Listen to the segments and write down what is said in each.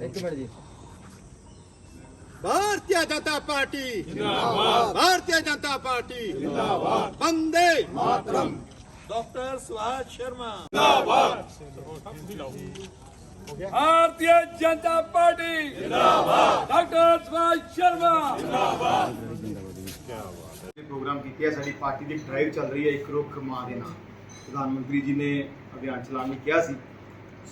ਇੱਕ ਮਿੰਟ ਜੀ। ಭಾರತೀಯ ಜನತಾ ಪಾರ್ಟಿ ಭಾರತೀಯ ಜನತಾ ಪಾರ್ಟಿ ಬಂದೇ ಮಾತರಂ doctor Suhas Sharma Bharatiya Janata party doctor Suhas Sharma programme ਕੀਤੇ ਆ ਸਾਡੀ ਪਾਰਟੀ ਦੀ ਡਰਾਈਵ ਚੱਲ ਰਹੀ ਹੈ ਇੱਕ ਰੁੱਖ ਮਾਂ ਦੇ ਨਾਲ ਪ੍ਰਧਾਨ ਮੰਤਰੀ ਜੀ ਨੇ ਅਭਿਆਨ ਚਲਾਉਣ ਨੂੰ ਕਿਹਾ ਸੀ।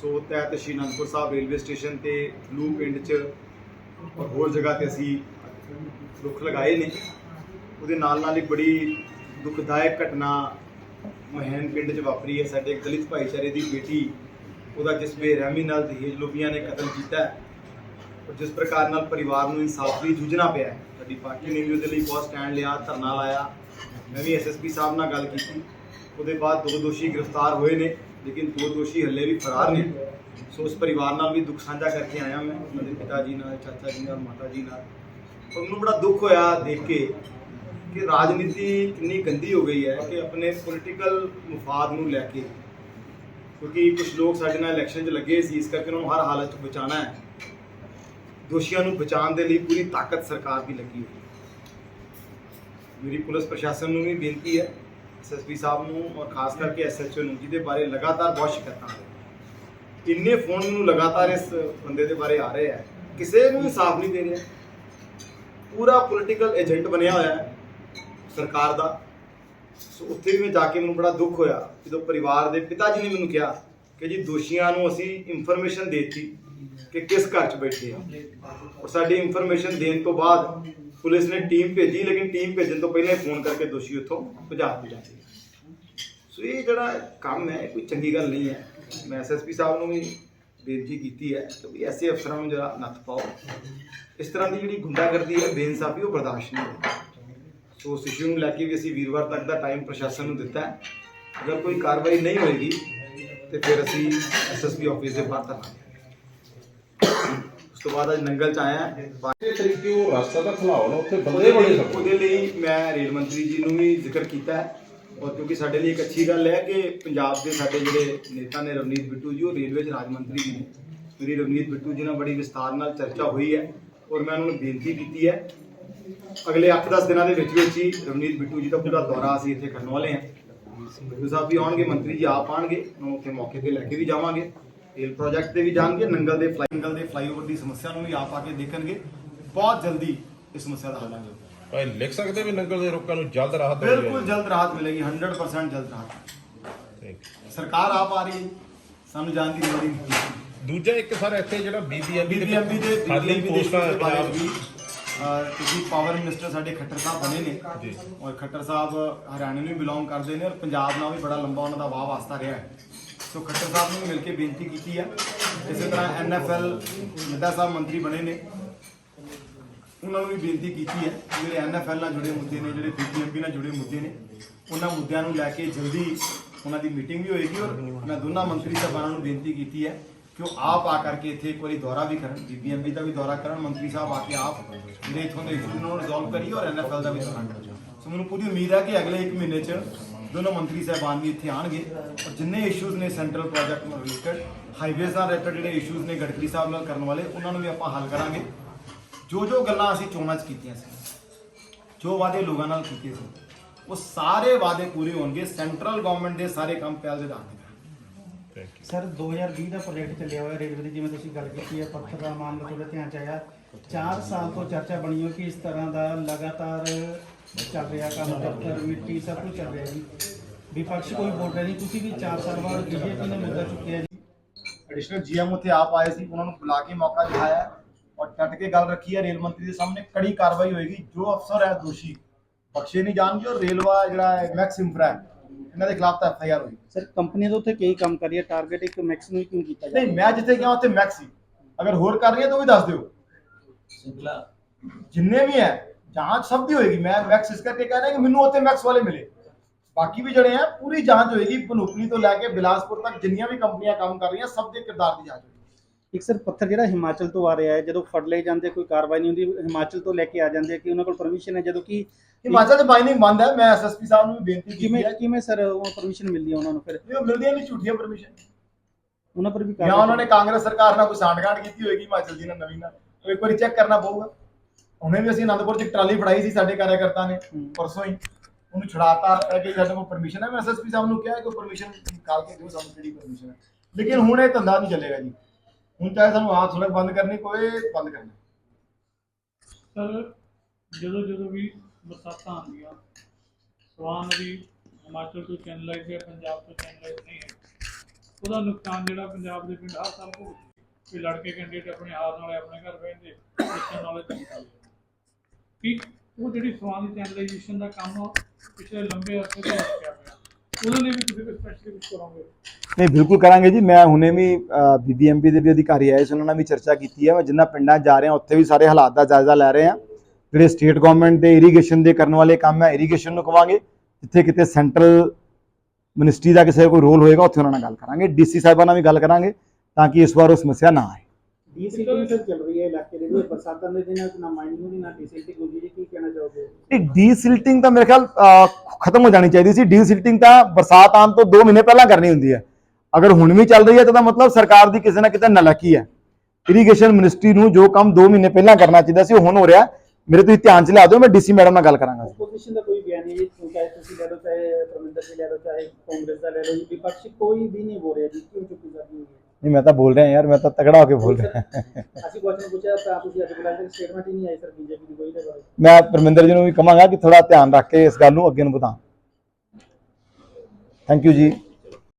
ਸੋ ਤਹਿਤ ਸ਼੍ਰੀ ਅਨੰਦਪੁਰ ਸਾਹਿਬ ਰੇਲਵੇ ਸਟੇਸ਼ਨ ਤੇ ਲੂ ਪਿੰਡ 'ਚ ਔਰ ਹੋਰ ਜਗ੍ਹਾ ਤੇ ਅਸੀਂ ਰੁੱਖ ਲਗਾਏ ਨੇ। ਉਹਦੇ ਨਾਲ ਨਾਲ ਇੱਕ ਬੜੀ ਦੁਖਦਾਇਕ ਘਟਨਾ ਮਹੈਨ ਪਿੰਡ 'ਚ ਵਾਪਰੀ ਹੈ। ਸਾਡੇ ਇੱਕ ਦਲਿਤ ਭਾਈਚਾਰੇ ਦੀ ਬੇਟੀ, ਉਹਦਾ ਜਿਸ ਬੇਰਹਿਮੀ ਨਾਲ ਦਹੇਜ ਲੋਭੀਆਂ ਨੇ ਕਤਲ ਕੀਤਾ ਔਰ ਜਿਸ ਪ੍ਰਕਾਰ ਨਾਲ ਪਰਿਵਾਰ ਨੂੰ ਇਨਸਾਫ ਲਈ ਜੂਝਣਾ ਪਿਆ ਹੈ। ਸਾਡੀ ਪਾਰਟੀ ਨੇ ਵੀ ਉਹਦੇ ਲਈ ਬਹੁਤ ਸਟੈਂਡ ਲਿਆ, ਧਰਨਾ ਲਾਇਆ। ਮੈਂ ਵੀ ਐਸਐਸਪੀ ਸਾਹਿਬ ਨਾਲ ਗੱਲ ਕੀਤੀ। ਉਹਦੇ ਬਾਅਦ ਦੋ ਦੋਸ਼ੀ ਗ੍ਰਿਫਤਾਰ ਹੋਏ ਨੇ। ਲੇਕਿਨ ਦੋ ਦੋਸ਼ੀ ਹੱਲੇ ਵੀ ਫਰਾਰ ਨੇ। ਸੋ ਉਸ ਪਰਿਵਾਰ ਨਾਲ ਵੀ ਦੁੱਖ ਸਾਂਝਾ ਕਰਕੇ ਆਇਆ ਮੈਂ, ਉਹਨਾਂ ਦੇ ਪਿਤਾ ਜੀ ਨਾਲ, ਚਾਚਾ ਜੀ ਨਾਲ, ਮਾਤਾ ਜੀ ਨਾਲ। ਔਰ ਮੈਨੂੰ ਬੜਾ ਦੁੱਖ ਹੋਇਆ ਦੇਖ ਕੇ ਕਿ ਰਾਜਨੀਤੀ ਕਿੰਨੀ ਗੰਦੀ ਹੋ ਗਈ ਹੈ ਕਿ ਆਪਣੇ ਪੋਲੀਟੀਕਲ ਮਫਾਦ ਨੂੰ ਲੈ ਕੇ। ਕਿਉਂਕਿ ਕੁਝ ਲੋਕ ਸਾਡੇ ਨਾਲ ਇਲੈਕਸ਼ਨ 'ਚ ਲੱਗੇ ਸੀ, ਇਸ ਕਰਕੇ ਉਹਨਾਂ ਨੂੰ ਹਰ ਹਾਲਤ 'ਚ ਬਚਾਉਣਾ ਹੈ। ਦੋਸ਼ੀਆਂ ਨੂੰ ਬਚਾਉਣ ਦੇ ਲਈ ਪੂਰੀ ਤਾਕਤ ਸਰਕਾਰ ਦੀ ਲੱਗੀ ਹੋਈ ਮੇਰੀ ਪੁਲਿਸ ਪ੍ਰਸ਼ਾਸਨ ਨੂੰ ਵੀ ਬੇਨਤੀ ਹੈ ਐਸਐਸਪੀ ਸਾਹਿਬ ਨੂੰ ਔਰ ਖਾਸ ਕਰਕੇ ਐਸਐਚਓ ਨੂੰ, ਜਿਹਦੇ ਬਾਰੇ ਲਗਾਤਾਰ ਬਹੁਤ ਸ਼ਿਕਾਇਤਾਂ ਆ ਰਹੀਆਂ। ਇੰਨੇ ਫੋਨ ਮੈਨੂੰ ਲਗਾਤਾਰ ਇਸ ਬੰਦੇ ਦੇ ਬਾਰੇ ਆ ਰਹੇ ਆ। ਕਿਸੇ ਨੂੰ ਇਨਸਾਫ ਨਹੀਂ ਦੇ ਰਿਹਾ। ਪੂਰਾ ਪੋਲੀਟੀਕਲ ਏਜੰਟ ਬਣਿਆ ਹੋਇਆ ਹੈ ਸਰਕਾਰ ਦਾ। ਸੋ ਉੱਥੇ ਵੀ ਮੈਂ ਜਾ ਕੇ ਮੈਨੂੰ ਬੜਾ ਦੁੱਖ ਹੋਇਆ, ਜਦੋਂ ਪਰਿਵਾਰ ਦੇ ਪਿਤਾ ਜੀ ਨੇ ਮੈਨੂੰ ਕਿਹਾ ਕਿ ਜੀ ਦੋਸ਼ੀਆਂ ਨੂੰ ਅਸੀਂ ਇਨਫੋਰਮੇਸ਼ਨ ਦੇਤੀ ਕਿ ਕਿਸ ਘਰ 'ਚ ਬੈਠੇ ਆ। ਔਰ ਸਾਡੀ ਇਨਫੋਰਮੇਸ਼ਨ ਦੇਣ ਤੋਂ ਬਾਅਦ ਪੁਲਿਸ ਨੇ ਟੀਮ ਭੇਜੀ, ਲੇਕਿਨ ਟੀਮ ਭੇਜਣ ਤੋਂ ਪਹਿਲਾਂ ਹੀ ਫੋਨ ਕਰਕੇ ਦੋਸ਼ੀ ਉੱਥੋਂ ਭਜਾ ਦਿੱਤੇ ਸੋ ਇਹ ਜਿਹੜਾ ਕੰਮ ਹੈ, ਇਹ ਕੋਈ ਚੰਗੀ ਗੱਲ ਨਹੀਂ ਹੈ। ਮੈਂ ਐਸਐਸਪੀ ਸਾਹਿਬ ਨੂੰ ਵੀ ਬੇਨਤੀ ਕੀਤੀ ਹੈ ਕਿ ਵੀ ਐਸੇ ਅਫਸਰਾਂ ਨੂੰ ਜਰਾ ਨੱਥ ਪਾਓ। ਇਸ ਤਰ੍ਹਾਂ ਦੀ ਜਿਹੜੀ ਗੁੰਡਾਗਰਦੀ ਹੈ, ਬੇਇਨਸਾਫੀ, ਉਹ ਬਰਦਾਸ਼ਤ ਨਹੀਂ ਹੋਣੀ ਸੋ ਉਸ ਇਸ਼ੂ ਨੂੰ ਲੈ ਕੇ ਵੀ ਅਸੀਂ ਵੀਰਵਾਰ ਤੱਕ ਦਾ ਟਾਈਮ ਪ੍ਰਸ਼ਾਸਨ ਨੂੰ ਦਿੱਤਾ ਹੈ। ਅਗਰ ਕੋਈ ਕਾਰਵਾਈ ਨਹੀਂ ਹੋਏਗੀ, ਤੇ ਫਿਰ ਅਸੀਂ ਐਸਐਸਪੀ ਆਫਿਸ ਦੇ ਬਾਹਰ ਧਰਨਾ ਤੋਂ ਬਾਅਦ ਅੱਜ ਨੰਗਲ ਚ ਆਇਆ। ਹਾਂ। ਇਹ ਤਰੀਕੇ ਉਹ ਰਸਤਾ ਤਾਂ ਖਲਾਉਣ ਉੱਥੇ ਬੰਦੇ ਉਹਦੇ ਬੜੇ ਲਈ ਉਹਦੇ ਲਈ ਮੈਂ ਰੇਲ ਮੰਤਰੀ ਜੀ ਨੂੰ ਵੀ ਜ਼ਿਕਰ ਕੀਤਾ ਹੈ। ਔਰ ਕਿਉਂਕਿ ਸਾਡੇ ਲਈ ਇੱਕ ਅੱਛੀ ਗੱਲ ਹੈ ਕਿ ਪੰਜਾਬ ਦੇ ਸਾਡੇ ਜਿਹੜੇ ਨੇਤਾ ਨੇ ਰਵਨੀਤ ਬਿੱਟੂ ਜੀ ਉਹ ਰੇਲਵੇ 'ਚ ਰਾਜ ਮੰਤਰੀ ਵੀ ਨੇ। ਮੇਰੀ ਰਵਨੀਤ ਬਿੱਟੂ ਜੀ ਨਾਲ ਬੜੀ ਵਿਸਤਾਰ ਨਾਲ ਚਰਚਾ ਹੋਈ ਹੈ ਔਰ ਮੈਂ ਉਹਨਾਂ ਨੂੰ ਬੇਨਤੀ ਕੀਤੀ ਹੈ। ਅਗਲੇ 8-10 ਦਿਨਾਂ ਦੇ ਵਿੱਚ ਵਿੱਚ ਹੀ ਰਵਨੀਤ ਬਿੱਟੂ ਜੀ ਦਾ ਪੂਰਾ ਦੌਰਾ ਅਸੀਂ ਇੱਥੇ ਕਰਨ ਵਾਲੇ ਹਾਂ। ਬਿੱਟੂ ਸਾਹਿਬ ਵੀ ਆਉਣਗੇ ਮੰਤਰੀ ਜੀ ਆਪ ਆਉਣਗੇ ਉਹਨਾਂ ਨੂੰ ਉੱਥੇ ਮੌਕੇ ਤੇ ਲੈ ਕੇ ਵੀ ਜਾਵਾਂਗੇ। ਰੇਲ ਪ੍ਰੋਜੈਕਟ ਤੇ ਵੀ ਜਾਣਗੇ ਨੰਗਲ ਦੇ ਫਲਾਈ ਨੰਗਲ ਦੇ ਫਲਾਈਓਵਰ ਦੀ ਸਮੱਸਿਆ ਨੂੰ ਵੀ ਆਪ ਆ ਕੇ ਦੇਖਣਗੇ। ਬਹੁਤ ਜਲਦੀ ਇਸ ਸਮੱਸਿਆ ਦਾ ਹੱਲ ਹੋਵੇਗਾ ਭਾਈ ਲਿਖ ਸਕਦੇ ਵੀ ਨੰਗਲ ਦੇ ਲੋਕਾਂ ਨੂੰ ਜਲਦ ਰਾਹਤ ਮਿਲ ਬਿਲਕੁਲ ਜਲਦ ਰਾਹਤ ਮਿਲੇਗੀ 100% ਜਲਦ ਰਾਹਤ ਸਰਕਾਰ ਆਪ ਆ ਰਹੀ ਹੈ ਸਾਨੂੰ ਜਾਣ ਦੀ ਲੋੜ ਹੀ ਨਹੀਂ। ਦੂਜਾ ਇੱਕ ਸਰ ਇੱਥੇ ਜਿਹੜਾ ਬੀਬੀਐਮਬੀ ਬੀਬੀਐਮਬੀ ਦੇ ਖਾਲੀ ਪੋਸਟਾਂ ਪੰਜਾਬ ਵੀ ਕਿਉਂਕਿ ਪਾਵਰ ਮਿਨਿਸਟਰ ਸਾਡੇ ਖੱਟਰ ਸਾਹਿਬ ਬਣੇ ਨੇ। ਜੀ। ਔਰ ਖੱਟਰ ਸਾਹਿਬ ਹਰਿਆਣਾ ਨੂੰ ਬਿਲੋਂਗ ਕਰਦੇ ਨੇ ਔਰ ਪੰਜਾਬ ਨਾਲ ਵੀ ਬੜਾ ਲੰਬਾ ਉਹਨਾਂ ਦਾ ਵਾਹ ਵਾਸਤਾ ਰਿਹਾ ਹੈ। ਸੋ ਖੱਟਰ ਸਾਹਿਬ ਨੂੰ ਮਿਲ ਕੇ ਬੇਨਤੀ ਕੀਤੀ ਹੈ ਇਸੇ ਤਰ੍ਹਾਂ ਐਨਐਫਐਲ ਨੱਡਾ ਸਾਹਿਬ ਮੰਤਰੀ ਬਣੇ ਨੇ। ਉਹਨਾਂ ਨੂੰ ਵੀ ਬੇਨਤੀ ਕੀਤੀ ਹੈ ਕਿ ਜਿਹੜੇ ਐਨਐਫਐਲ ਨਾਲ ਜੁੜੇ ਮੁੱਦੇ ਨੇ, ਜਿਹੜੇ ਬੀਬੀਐਮਬੀ ਨਾਲ ਜੁੜੇ ਮੁੱਦੇ ਨੇ, ਉਹਨਾਂ ਮੁੱਦਿਆਂ ਨੂੰ ਲੈ ਕੇ ਜਲਦੀ ਉਹਨਾਂ ਦੀ ਮੀਟਿੰਗ ਵੀ ਹੋਏਗੀ ਔਰ ਮੈਂ ਦੋਨਾਂ ਮੰਤਰੀ ਸਾਹਿਬਾਨਾਂ ਨੂੰ ਬੇਨਤੀ ਕੀਤੀ ਹੈ ਕਿ ਉਹ ਆਪ ਆ ਕਰਕੇ ਇੱਥੇ ਇੱਕ ਵਾਰੀ ਦੌਰਾ ਵੀ ਕਰਨ ਬੀਬੀਐਮਬੀ ਦਾ ਵੀ ਦੌਰਾ ਕਰਨ, ਮੰਤਰੀ ਸਾਹਿਬ ਆ ਕੇ ਆਪ ਜਿਹੜੇ ਇੱਥੋਂ ਦੇ ਇਸ਼ੂ ਨੂੰ ਰਿਜ਼ੋਲਵ ਕਰੀਏ ਔਰ ਐਨਐਫਐਲ ਦਾ ਵੀ ਦੌਰਾ ਕਰੀਏ। ਸੋ ਮੈਨੂੰ ਪੂਰੀ ਉਮੀਦ ਹੈ ਕਿ ਅਗਲੇ 1 ਮਹੀਨੇ 'ਚ ਦੋਨੋਂ ਮੰਤਰੀ ਸਾਹਿਬਾਨ ਵੀ ਇੱਥੇ ਆਣਗੇ ਔਰ ਜਿੰਨੇ ਇਸ਼ੂਜ਼ ਨੇ ਸੈਂਟਰਲ ਪ੍ਰੋਜੈਕਟ ਨਾਲ ਰਿਲੇਟਡ ਹਾਈਵੇਜ਼ ਨਾਲ ਰਿਲੇਟਡ ਜਿਹੜੇ ਇਸ਼ੂਜ਼ ਨੇ ਗਡਕਰੀ ਸਾਹਿਬ ਨਾਲ ਕਰਨ ਵਾਲੇ, ਉਹਨਾਂ ਨੂੰ ਵੀ ਆਪਾਂ ਹੱਲ ਕਰਾਂਗੇ। ਜੋ ਜੋ ਗੱਲਾਂ ਅਸੀਂ ਚੋਣਾਂ 'ਚ ਕੀਤੀਆਂ ਸੀ, ਜੋ ਵਾਅਦੇ ਲੋਕਾਂ ਨਾਲ ਕੀਤੇ ਸੀ, ਉਹ ਸਾਰੇ ਵਾਅਦੇ ਪੂਰੇ ਹੋਣਗੇ ਸੈਂਟਰਲ ਗਵਰਨਮੈਂਟ ਦੇ ਸਾਰੇ ਕੰਮ ਪਹਿਲ ਦੇ ਆਧਾਰ ਸਰ 2020 ਦਾ ਪ੍ਰੋਜੈਕਟ ਚੱਲਿਆ ਹੋਇਆ ਰੇਲਵੇ ਦੀ ਜਿਵੇਂ ਤੁਸੀਂ ਗੱਲ ਕੀਤੀ ਹੈ ਪੱਥਰ ਦਾ ਮਾਮਲਾ ਤੁਹਾਡੇ ਧਿਆਨ ਚ ਆਇਆ। 4 ਸਾਲ ਤੋਂ ਚਰਚਾ ਬਣੀ ਹੋ ਕਿ ਇਸ ਤਰ੍ਹਾਂ ਦਾ ਲਗਾਤਾਰ ਚੱਲ ਰਿਹਾ ਕੰਮ ਪੱਥਰ ਮਿੱਟੀ ਸਭ ਕੁਝ ਚੱਲ ਰਿਹਾ ਜੀ। ਵਿਪਕਸ਼ ਕੋਈ ਬੋਲ ਰਿਹਾ ਨਹੀਂ। ਤੁਸੀਂ ਵੀ 4 ਸਾਲ ਬਾਅਦ ਬੀਜੇਪੀ ਨੇ ਮੁੱਦਾ ਚੁੱਕਿਆ ਜੀ। ਐਡੀਸ਼ਨਲ ਜੀਐਮ ਉੱਥੇ ਆਪ ਆਏ ਸੀ ਉਹਨਾਂ ਨੂੰ ਬੁਲਾ ਕੇ ਮੌਕਾ ਦਿਖਾਇਆ ਹੈ ਔਰ ਟੱਟ ਕੇ ਗੱਲ ਰੱਖੀ ਹੈ। ਰੇਲ ਮੰਤਰੀ ਦੇ ਸਾਹਮਣੇ ਕੜੀ ਕਾਰਵਾਈ ਹੋਏਗੀ। ਜੋ ਅਫਸਰ ਹੈ ਦੋਸ਼ੀ ਬਖਸ਼ੇ ਨਹੀਂ ਜਾਣਗੇ ਔਰ ਰੇਲਵਾ ਜਿਹੜਾ ਹੈ ਮੈਕਸ ਇੰਫਰਾ ਹੈ, ਇਹਨਾਂ ਦੇ ਖਿਲਾਫ ਤਾਂ ਐਫਆਈਆਰ ਹੋਈ ਸਰ ਕੰਪਨੀਆਂ ਤਾਂ ਉੱਥੇ ਕਈ ਕੰਮ ਕਰ ਰਹੀ ਹੈ ਟਾਰਗੇਟ ਇੱਕ ਮੈਕਸ ਨੂੰ ਹੀ ਕਿਉਂ ਕੀਤਾ ਨਹੀਂ ਮੈਂ ਜਿੱਥੇ ਗਿਆ ਉੱਥੇ ਮੈਕਸ ਸੀ। ਅਗਰ ਹੋਰ ਕਰ ਰਹੀ ਹੈ ਤਾਂ ਉਹ ਵੀ ਦੱਸ ਦਿਓ। ਜਿੰਨੇ ਵੀ ਹੈ ਜਾਂਚ ਸਭ ਦੀ ਹੋਏਗੀ। ਮੈਂ ਮੈਕਸ ਇਸ ਕਰਕੇ ਕਹਿ ਰਿਹਾ ਕਿ ਮੈਨੂੰ ਉੱਥੇ ਮੈਕਸ ਵਾਲੇ ਮਿਲੇ। ਬਾਕੀ ਵੀ ਜਿਹੜੇ ਆ ਪੂਰੀ ਜਾਂਚ ਹੋਏਗੀ। ਪਨੂਪਲੀ ਤੋਂ ਲੈ ਕੇ ਬਿਲਾਸਪੁਰ ਤੱਕ ਜਿੰਨੀਆਂ ਵੀ ਕੰਪਨੀਆਂ ਕੰਮ ਕਰ ਰਹੀਆਂ ਸਭ ਦੇ ਕਿਰਦਾਰ ਦੀ ਜਾਂਚ ਹੋਏਗੀ। ਇੱਕ ਸਰ ਪੱਥਰ ਜਿਹੜਾ ਹਿਮਾਚਲ ਤੋਂ ਆ ਰਿਹਾ ਹੈ ਜਦੋਂ ਫੜ ਲਏ ਜਾਂਦੇ ਕੋਈ ਕਾਰਵਾਈ ਨਹੀਂ ਹੁੰਦੀ ਹਿਮਾਚਲ ਤੋਂ ਲੈ ਕੇ ਆ ਜਾਂਦੇ ਕਿ ਉਹਨਾਂ ਕੋਲ ਪਰਮਿਸ਼ਨ ਹੈ? ਜਦੋਂ ਕਿ ਹਿਮਾਚਲ ਚ ਮਾਈਨਿੰਗ ਬੰਦ ਹੈ ਮੈਂ ਐਸਐਸਪੀ ਸਾਹਿਬ ਨੂੰ ਵੀ ਬੇਨਤੀ ਕੀਤੀ ਕਿਵੇਂ ਹੈ। ਕਿਵੇਂ ਸਰ ਉਹ ਪਰਮਿਸ਼ਨ ਮਿਲਦੀ ਹੈ ਉਹਨਾਂ ਨੂੰ ਫਿਰ? ਇਹ ਮਿਲਦੀਆਂ ਨਹੀਂ ਝੂਠੀਆਂ ਪਰਮਿਸ਼ਨ ਉਹਨਾਂ ਪਰ ਵੀ ਜਾਂ ਉਹਨਾਂ ਨੇ ਕਾਂਗਰਸ ਸਰਕਾਰ ਨਾਲ ਕੋਈ ਸਾਂਠਗਾਂਠ ਕੀਤੀ ਹੋਏਗੀ ਹਿਮਾਚਲ ਦੀ ਨਾਲ ਨਵੀਂ ਨਾਲ। ਉਹ ਇੱਕ ਵਾਰੀ ਚੈੱਕ ਕਰਨਾ ਪਊਗਾ। ਹੁਣੇ ਵੀ ਅਸੀਂ ਅਨੰਦਪੁਰ ਚ ਇੱਕ ਟਰਾਲੀ ਫੜਾਈ ਸੀ ਸਾਡੇ ਕਾਰਜਕਰਤਾ ਨੇ। ਪਰਸੋਂ ਹੀ। ਉਹਨੂੰ ਛੁਡਾਤਾ ਹੈ ਕਿ ਸਾਡੇ ਕੋਲ ਪਰਮਿਸ਼ਨ ਹੈ। ਮੈਂ ਐਸਐਸਪੀ ਸਾਹਿਬ ਨੂੰ ਕਿਹਾ ਕਿ ਪਰਮਿਸ਼ਨ ਨਿਕਾਲ ਕੇ ਦਿਓ ਸਾਨੂੰ ਕਿਹੜੀ ਪਰਮਿਸ਼ਨ ਹੈ। ਲੇਕਿਨ ਹੁਣ ਇਹ ਧੰਦਾ ਨਹੀਂ ਚੱਲੇਗਾ ਜੀ। ਹੁਣ ਚਾਹੇ ਸਾਨੂੰ ਆਹ ਸੜਕ ਬੰਦ ਕਰਨੀ ਪਵੇ ਬੰਦ ਕਰਨਾ। ਸਰ, ਜਦੋਂ ਜਦੋਂ ਵੀ ਬਰਸਾਤਾਂ ਆਉਂਦੀਆਂ, ਸਵਾਨ ਨਦੀ ਹਿਮਾਚਲ ਤੋਂ ਚੈਨਲਾਈਜ਼ ਹੈ ਪੰਜਾਬ ਤੋਂ ਚੈਨਲਾਈਜ਼ ਨਹੀਂ ਹੈ ਉਹਦਾ ਨੁਕਸਾਨ ਜਿਹੜਾ ਪੰਜਾਬ ਦੇ ਪਿੰਡ ਹਰ ਸਾਲ ਭੁਗਤਦੇ ਵੀ ਲੜਕੇ ਕੈਂਡੀਡੇਟ ਆਪਣੇ ਹਾਰ ਨਾਲੇ, ਆਪਣੇ ਘਰ ਬੈਠਦੇ ਬੱਚਿਆਂ ਨਾਲੇ ਚੰਗਾ ਕਿ ਉਹ ਜਿਹੜੀ ਸਵਾਨ ਦੀ ਚੈਨਲਾਈਜੇਸ਼ਨ ਦਾ ਕੰਮ ਪਿਛਲੇ ਲੰਬੇ ਅਰਸੇ ਤੋਂ ਰੁਕਿਆ ਲਈ ਵੀ ਤੁਸੀਂ ਕੋਈ ਸਪੈਸ਼ਲੀ ਕੁਝ ਕਰੋਗੇ। ਨਹੀਂ, ਬਿਲਕੁਲ ਕਰਾਂਗੇ ਜੀ। ਮੈਂ ਹੁਣੇ ਵੀ ਬੀਬੀਐਮਪੀ ਦੇ ਵੀ ਅਧਿਕਾਰੀ ਆਏ ਸੀ, ਉਹਨਾਂ ਨਾਲ ਵੀ ਚਰਚਾ ਕੀਤੀ ਹੈ। ਮੈਂ ਜਿੰਨਾ ਪਿੰਡਾਂ 'ਚ ਜਾ ਰਿਹਾ, ਉੱਥੇ ਵੀ ਸਾਰੇ ਹਾਲਾਤ ਦਾ ਜਾਇਜ਼ਾ ਲੈ ਰਹੇ ਹਾਂ। ਜਿਹੜੇ ਸਟੇਟ ਗਵਰਨਮੈਂਟ ਦੇ ਇਰੀਗੇਸ਼ਨ ਦੇ ਕਰਨ ਵਾਲੇ ਕੰਮ ਹੈ ਇਰੀਗੇਸ਼ਨ ਨੂੰ ਕਵਾਂਗੇ। ਜਿੱਥੇ ਕਿਤੇ ਸੈਂਟਰਲ ਮਿਨਿਸਟਰੀ ਦਾ ਕਿਸੇ ਕੋਈ ਰੋਲ ਹੋਏਗਾ, ਉੱਥੇ ਉਹਨਾਂ ਨਾਲ ਗੱਲ ਕਰਾਂਗੇ। ਡੀਸੀ ਸਾਹਿਬਾਂ ਨਾਲ ਵੀ ਗੱਲ ਕਰਾਂਗੇ, ਤਾਂ ਕਿ ਇਸ ਵਾਰ ਉਹ ਸਮੱਸਿਆ ਨਾ ਆਏ। ਡੀਸੀਪੀ ਸਰ ਚੱਲ ਰਹੀ ਹੈ ਇਲਾਕੇ ਦੇ ਵਿੱਚ ਬਰਸਾਤਾਂ ਦੇ ਦਿਨਾਂ ਵਿੱਚ ਨਾ ਮਾਈਨਿੰਗ ਹੋਣੀ ਨਾ ਡੀਸੀਪੀ ਹੋਣੀ ਜੀ ਕੀ ਕਹਿਣਾ ਚਾਹੋਗੇ? ਇਹ ਡੀਸਿਲਟਿੰਗ ਤਾਂ ਮੇਰੇ ਖਿਆਲ ਅਹ, ਖਤਮ ਹੋ ਜਾਣੀ ਚਾਹੀਦੀ ਸੀ। ਡੀਸਿਲਟਿੰਗ ਤਾਂ ਬਰਸਾਤ ਆਉਣ ਤੋਂ 2 ਮਹੀਨੇ ਪਹਿਲਾਂ ਕਰਨੀ ਹੁੰਦੀ ਹੈ। ਅਗਰ ਹੁਣ ਵੀ ਚੱਲ ਰਹੀ ਹੈ ਤਾਂ ਇਹਦਾ ਮਤਲਬ ਸਰਕਾਰ ਦੀ ਕਿਸੇ ਨਾ ਕਿਤੇ ਨਲਾਇਕੀ ਹੈ। ਇਰੀਗੇਸ਼ਨ ਮਿਨਿਸਟਰੀ ਨੂੰ ਜੋ ਕੰਮ 2 ਮਹੀਨੇ ਪਹਿਲਾਂ ਕਰਨਾ ਚਾਹੀਦਾ ਸੀ ਉਹ ਹੁਣ ਹੋ ਰਿਹਾ ਮੇਰੇ ਤੁਸੀਂ ਧਿਆਨ 'ਚ ਲਿਆ ਦਿਓ ਮੈਂ ਡੀਸੀ ਮੈਡਮ ਨਾਲ ਗੱਲ ਕਰਾਂਗਾ। ਆਪੋਜੀਸ਼ਨ ਦਾ ਕੋਈ ਬਿਆਨ ਨਹੀਂ ਜੀ ਚਾਹੇ ਤੁਸੀਂ ਲੈ ਲਓ ਚਾਹੇ ਪ੍ਰਮਿੰਦਰ ਜੀ ਲੈ ਲਓ ਚਾਹੇ ਕਾਂਗਰਸ ਦਾ ਲੈ ਲਓ ਜੀ ਵਿਪਕਸ਼ ਕੋਈ ਵੀ ਨਹੀਂ ਬੋਲ ਰਿਹਾ ਜੀ ਕਿਉਂ ਚੁੱਪੀ ਕਰਦੀ ਹੋਈ ਹੈ? ਨਹੀਂ ਮੈਂ ਤਾਂ ਬੋਲ ਰਿਹਾ ਯਾਰ ਮੈਂ ਤਾਂ ਤਗੜਾ ਹੋ ਕੇ ਬੋਲ ਰਿਹਾ। ਅਸੀਂ ਕੁਐਸਚਨ ਪੁੱਛਿਆ ਤਾਂ ਤੁਸੀਂ ਅੱਜ ਬੁਲਾਇਆ ਸਟੇਟਮੈਂਟ ਹੀ ਨਹੀਂ ਆਈ ਸਰ ਬੀਜੇਪੀ ਦੀ ਕੋਈ ਦੇ ਬਾਰੇ ਮੈਂ ਪਰਮਿੰਦਰ ਜੀ ਨੂੰ ਵੀ ਕਹਾਂਗਾ ਕਿ ਥੋੜਾ ਧਿਆਨ ਰੱਖ ਕੇ ਇਸ ਗੱਲ ਨੂੰ ਅੱਗੇ ਨੂੰ ਵਧਾਉਣ। ਥੈਂਕ ਯੂ ਜੀ।